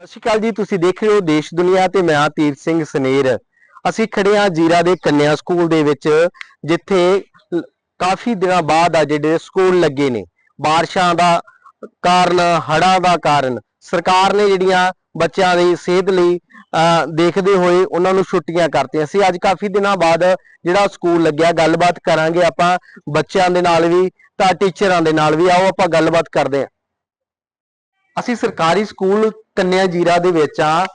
ਸਤਿ ਸ਼੍ਰੀ ਅਕਾਲ ਜੀ, ਤੁਸੀਂ ਦੇਖ ਰਹੇ ਹੋ ਦੇਸ਼ ਦੁਨੀਆ ਤੇ ਮੈਂ ਹਾਂ ਤੀਰ ਸਿੰਘ ਸਨੇਰ। ਅਸੀਂ ਖੜੇ ਹਾਂ ਜੀਰਾ ਦੇ ਕੰਨਿਆ ਸਕੂਲ ਦੇ ਵਿੱਚ, ਜਿੱਥੇ ਕਾਫੀ ਦਿਨਾਂ ਬਾਅਦ ਆ ਜਿਹੜੇ ਸਕੂਲ ਲੱਗੇ ਨੇ। ਬਾਰਿਸ਼ਾਂ ਦਾ ਕਾਰਨ ਹੜਾਂ ਦਾ ਕਾਰਨ। ਸਰਕਾਰ ਨੇ ਜਿਹੜੀਆਂ ਬੱਚਿਆਂ ਦੀ ਸਿਹਤ ਲਈ ਅਹ, ਦੇਖਦੇ ਹੋਏ ਉਹਨਾਂ ਨੂੰ ਛੁੱਟੀਆਂ ਕਰਤੀਆਂ। ਸੀ ਅੱਜ ਕਾਫੀ ਦਿਨਾਂ ਬਾਅਦ ਜਿਹੜਾ ਸਕੂਲ ਲੱਗਿਆ ਗੱਲਬਾਤ ਕਰਾਂਗੇ ਆਪਾਂ ਬੱਚਿਆਂ ਦੇ ਨਾਲ ਵੀ ਤਾਂ ਟੀਚਰਾਂ ਦੇ ਨਾਲ ਵੀ। ਆਓ ਆਪਾਂ ਗੱਲਬਾਤ ਕਰਦੇ ਹਾਂ। ਅਸੀਂ ਸਰਕਾਰੀ ਸਕੂਲ ਕੰਨਿਆ ਜੀਰਾ ਦੇ ਵਿੱਚ ਆ।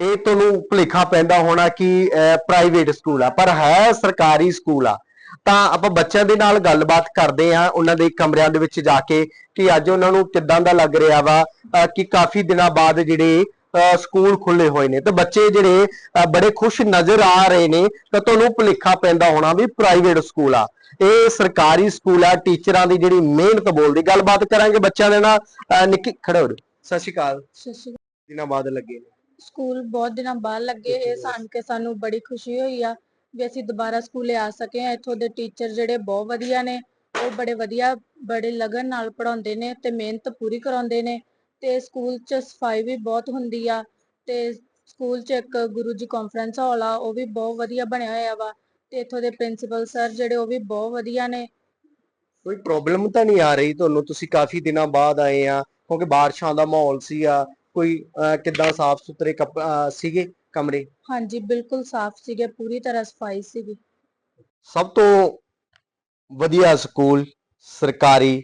ਇਹ ਤੁਹਾਨੂੰ ਭੁਲੇਖਾ ਪੈਂਦਾ ਹੋਣਾ ਕਿ ਪ੍ਰਾਈਵੇਟ ਸਕੂਲ ਆ। ਪਰ ਹੈ ਸਰਕਾਰੀ ਸਕੂਲ ਆ। ਤਾਂ ਆਪਾਂ ਬੱਚਿਆਂ ਦੇ ਨਾਲ ਗੱਲਬਾਤ ਕਰਦੇ ਆ ਉਹਨਾਂ ਦੇ ਕਮਰਿਆਂ ਦੇ ਵਿੱਚ ਜਾ ਕੇ ਕਿ ਅੱਜ ਉਹਨਾਂ ਨੂੰ ਕਿੱਦਾਂ ਦਾ ਲੱਗ ਰਿਹਾ ਵਾ ਕਿ ਕਾਫੀ ਦਿਨਾਂ ਬਾਅਦ ਜਿਹੜੇ ਸਕੂਲ ਖੁੱਲੇ ਹੋਏ ਨੇ। ਤੇ ਬੱਚੇ ਜਿਹੜੇ ਬੜੇ ਖੁਸ਼ ਨਜ਼ਰ ਆ ਰਹੇ ਨੇ ਤਾਂ ਤੁਹਾਨੂੰ ਭੁਲੇਖਾ ਪੈਂਦਾ ਹੋਣਾ ਵੀ ਪ੍ਰਾਈਵੇਟ ਸਕੂਲ ਆ। ਇਹ ਸਰਕਾਰੀ ਸਕੂਲ ਆ ਟੀਚਰਾਂ ਦੀ ਜਿਹੜੀ ਮਿਹਨਤ ਬੋਲਦੀ। ਗੱਲਬਾਤ ਕਰਾਂਗੇ ਬੱਚਿਆਂ ਦੇ ਨਾਲ। ਨਿੱਕੀ ਖੜੇ ਹੋ। ਸਤਿ ਸ਼੍ਰੀ ਅਕਾਲ। ਸਤਿ ਸ਼੍ਰੀ ਅਕਾਲ। ਦਿਨਾਂ ਬਾਅਦ ਲੱਗੇ ਨੇ। ਸਕੂਲ ਬਹੁਤ ਦਿਨਾਂ ਬਾਅਦ ਲੱਗੇ ਇਹ ਸਾਨ ਕੇ ਸਾਨੂੰ ਬੜੀ ਖੁਸ਼ੀ ਹੋਈ ਆ। ਵੀ ਅਸੀਂ ਦੁਬਾਰਾ ਸਕੂਲੇ ਆ ਸਕੇ ਆ ਇੱਥੋਂ ਦੇ ਟੀਚਰ ਜਿਹੜੇ ਬਹੁਤ ਵਧੀਆ ਨੇ, ਉਹ ਬੜੇ ਵਧੀਆ, ਬੜੇ ਲਗਨ ਨਾਲ ਪੜਾਉਂਦੇ ਨੇ ਤੇ ਮਿਹਨਤ ਪੂਰੀ ਕਰਾਉਂਦੇ ਨੇ। ਤੇ ਸਕੂਲ 'ਚ ਸਫ਼ਾਈ ਵੀ ਬਹੁਤ ਹੁੰਦੀ ਆ ਤੇ ਸਕੂਲ 'ਚ ਇੱਕ ਗੁਰੂ ਜੀ ਕਾਨਫਰੰਸ ਹਾਲ ਆ, ਉਹ ਵੀ ਬਹੁਤ ਵਧੀਆ ਬਣਿਆ ਹੋਇਆ ਵਾ। ਤੇ ਇੱਥੋਂ ਦੇ ਪ੍ਰਿੰਸੀਪਲ ਸਰ ਜਿਹੜੇ, ਉਹ ਵੀ ਬਹੁਤ ਵਧੀਆ ਨੇ। ਕੋਈ ਪ੍ਰੋਬਲਮ ਤਾਂ ਨਹੀਂ ਆ ਰਹੀ ਤੁਹਾਨੂੰ? ਤੁਸੀਂ ਕਾਫੀ ਦਿਨਾਂ ਬਾਅਦ ਆਏ ਆ, ਕਿਉਂਕਿ ਬਾਰਿਸ਼ਾਂ ਦਾ ਮਾਹੌਲ ਸੀ ਆ ਕੋਈ ਕਿੱਦਾਂ ਸਾਫ਼ ਸੁਥਰੇ ਸੀਗੇ? ਕਮਰੇ? ਹਾਂਜੀ ਬਿਲਕੁਲ ਸਾਫ਼ ਸੀਗੇ ਪੂਰੀ ਤਰ੍ਹਾਂ ਸਫ਼ਾਈ ਸੀਗੀ। ਸਭ ਤੋਂ ਵਧੀਆ ਸਕੂਲ ਸਰਕਾਰੀ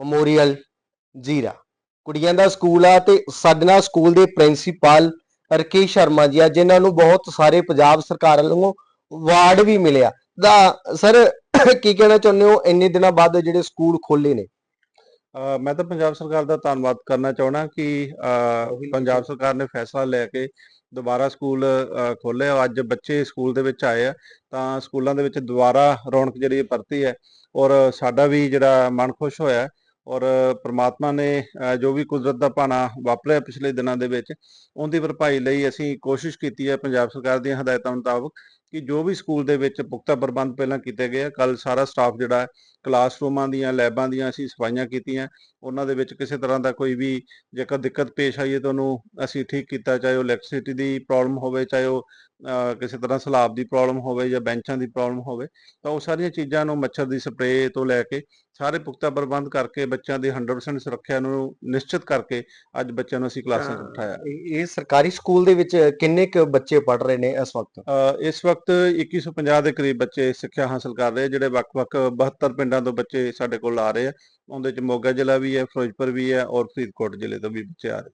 ਮੈਮੋਰੀਅਲ ਜੀਰਾ। ਕੁੜੀਆਂ ਦਾ ਸਕੂਲ ਆ ਤੇ ਸਾਡੇ ਨਾਲ ਸਕੂਲ ਦੇ ਪ੍ਰਿੰਸੀਪਲ ਰਕੇਸ਼ ਸ਼ਰਮਾ ਜੀ ਆ ਜਿਨ੍ਹਾਂ ਨੂੰ ਬਹੁਤ ਸਾਰੇ ਪੰਜਾਬ ਸਰਕਾਰ ਵੱਲੋਂ ਅਵਾਰਡ ਵੀ ਮਿਲਿਆ। ਦਾ ਸਰ ਕੀ ਕਹਿਣਾ ਚਾਹੁੰਦੇ ਹੋ? ਇੰਨੇ ਦਿਨਾਂ ਬਾਅਦ ਜਿਹੜੇ ਸਕੂਲ ਖੋਲੇ ਨੇ। ਮੈਂ ਤਾਂ ਪੰਜਾਬ ਸਰਕਾਰ ਦਾ ਧੰਨਵਾਦ ਕਰਨਾ ਚਾਹਣਾ ਕਿ ਪੰਜਾਬ ਸਰਕਾਰ ਨੇ ਫੈਸਲਾ ਲੈ ਕੇ ਦੁਬਾਰਾ ਸਕੂਲ ਖੋਲੇ ਅੱਜ ਬੱਚੇ ਸਕੂਲ ਦੇ ਵਿੱਚ ਆਏ ਆ ਤਾਂ ਸਕੂਲਾਂ ਦੇ ਵਿੱਚ ਦੁਬਾਰਾ ਰੌਣਕ ਜਿਹੜੀ ਪਰਤੀ ਹੈ ਔਰ ਸਾਡਾ ਵੀ ਜਿਹੜਾ ਮਨ ਖੁਸ਼ ਹੋਇਆ ਔਰ ਪ੍ਰਮਾਤਮਾ ਨੇ ਜੋ ਵੀ ਕੁਦਰਤ ਦਾ ਭਾਣਾ ਵਾਪਰਿਆ ਪਿਛਲੇ ਦਿਨਾਂ ਦੇ ਵਿੱਚ ਉਹਦੀ ਭਰਪਾਈ ਲਈ ਅਸੀਂ ਕੋਸ਼ਿਸ਼ ਕੀਤੀ ਹੈ ਪੰਜਾਬ ਸਰਕਾਰ ਦੀਆਂ ਹਦਾਇਤਾਂ ਮੁਤਾਬਕ ਕਿ ਜੋ ਵੀ ਸਕੂਲ ਦੇ ਵਿੱਚ ਪੁਖਤਾ ਪ੍ਰਬੰਧ ਪਹਿਲਾਂ ਕੀਤੇ ਗਏ ਆ ਕੱਲ ਸਾਰਾ ਸਟਾਫ ਜਿਹੜਾ ਕਲਾਸਰੂਮਾਂ ਦੀਆਂ ਲੈਬਾਂ ਦੀਆਂ ਅਸੀਂ ਸਫਾਈਆਂ ਕੀਤੀਆਂ ਉਹਨਾਂ ਦੇ ਵਿੱਚ ਕਿਸੇ ਤਰ੍ਹਾਂ ਦਾ ਕੋਈ ਵੀ ਜੇਕਰ ਦਿੱਕਤ ਪੇਸ਼ ਆਈ ਹੈ ਤਾਂ ਉਹਨੂੰ ਅਸੀਂ ਠੀਕ ਕੀਤਾ ਚਾਹੇ ਉਹ ਇਲੈਕਟ੍ਰਿਸਿਟੀ ਦੀ ਪ੍ਰੋਬਲਮ ਹੋਵੇ ਚਾਹੇ ਉਹ ਕਿਸੇ ਤਰ੍ਹਾਂ ਸਲਾਬ ਦੀ ਪ੍ਰੋਬਲਮ ਹੋਵੇ ਜਾਂ ਬੈਂਚਾਂ ਦੀ ਪ੍ਰੋਬਲਮ ਹੋਵੇ ਤਾਂ ਉਹ ਸਾਰੀਆਂ ਚੀਜ਼ਾਂ ਨੂੰ ਮੱਛਰ ਦੀ ਸਪਰੇਅ ਤੋਂ ਲੈ ਕੇ ਸਾਰੇ ਪੁਖਤਾ ਪ੍ਰਬੰਧ ਕਰਕੇ ਬੱਚਿਆਂ ਦੀ 100% ਸੁਰੱਖਿਆ ਨੂੰ ਨਿਸ਼ਚਿਤ ਕਰਕੇ ਅੱਜ ਬੱਚਿਆਂ ਨੂੰ ਅਸੀਂ ਕਲਾਸਾਂ 'ਚ ਬਿਠਾਇਆ। ਇਹ ਸਰਕਾਰੀ ਸਕੂਲ ਦੇ ਵਿੱਚ ਕਿੰਨੇ ਕੁ ਬੱਚੇ ਪੜ ਰਹੇ ਨੇ ਇਸ ਵਕਤ? ਇਸ ਵਕਤ 2150 ਦੇ ਕਰੀਬ ਬੱਚੇ ਸਿੱਖਿਆ ਹਾਸਲ ਕਰ ਰਹੇ ਜਿਹੜੇ ਵੱਖ-ਵੱਖ 72 ਪਿੰਡਾਂ ਤੋਂ ਬੱਚੇ ਸਾਡੇ ਕੋਲ ਆ ਰਹੇ ਆ। ਉਹਦੇ ਚ ਮੋਗਾ ਜ਼ਿਲ੍ਹਾ ਵੀ ਹੈ, ਫਿਰੋਜ਼ਪੁਰ ਵੀ ਹੈ ਔਰ ਫਰੀਦਕੋਟ ਜ਼ਿਲ੍ਹੇ ਤੋਂ ਵੀ ਬੱਚੇ ਆ ਰਹੇ।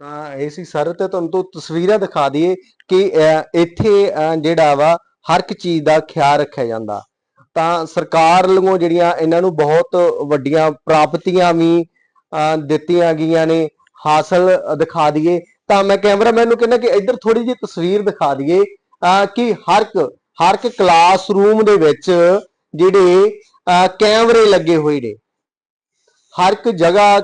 ਤਾਂ ਇਹ ਸੀ ਸਰ, ਤੇ ਤੁਹਾਨੂੰ ਤੋਂ ਤਸਵੀਰਾਂ ਦਿਖਾ ਦਈਏ ਕਿ ਇੱਥੇ ਜਿਹੜਾ ਵਾ ਹਰ ਇੱਕ ਚੀਜ਼ ਦਾ ਖਿਆਲ ਰੱਖਿਆ ਜਾਂਦਾ। ਤਾਂ ਸਰਕਾਰ ਵੱਲੋਂ ਜਿਹੜੀਆਂ ਇਹਨਾਂ ਨੂੰ ਬਹੁਤ ਵੱਡੀਆਂ ਪ੍ਰਾਪਤੀਆਂ ਵੀ ਦਿੱਤੀਆਂ ਗਈਆਂ ਨੇ, ਹਾਸਲ ਦਿਖਾ ਦਈਏ। ਤਾਂ ਮੈਂ ਕੈਮਰਾਮੈਨ ਨੂੰ ਕਹਿੰਦਾ ਕਿ ਇੱਧਰ ਥੋੜੀ ਜਿਹੀ ਤਸਵੀਰ ਦਿਖਾ ਦਈਏ। ਕਿ ਹਰ ਇੱਕ ਹਰ ਇੱਕ ਕਲਾਸਰੂਮ ਦੇ ਵਿੱਚ ਜਿਹੜੇ ਅਹ, ਕੈਮਰੇ ਲੱਗੇ ਹੋਏ ਨੇ। ਹਰ ਇੱਕ ਜਗ੍ਹਾ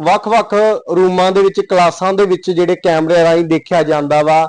ਵੱਖ-ਵੱਖ ਰੂਮਾਂ ਦੇ ਵਿੱਚ ਕਲਾਸਾਂ ਦੇ ਵਿੱਚ ਜਿਹੜੇ ਕੈਮਰੇ ਰਾਹੀਂ ਦੇਖਿਆ ਜਾਂਦਾ ਵਾ।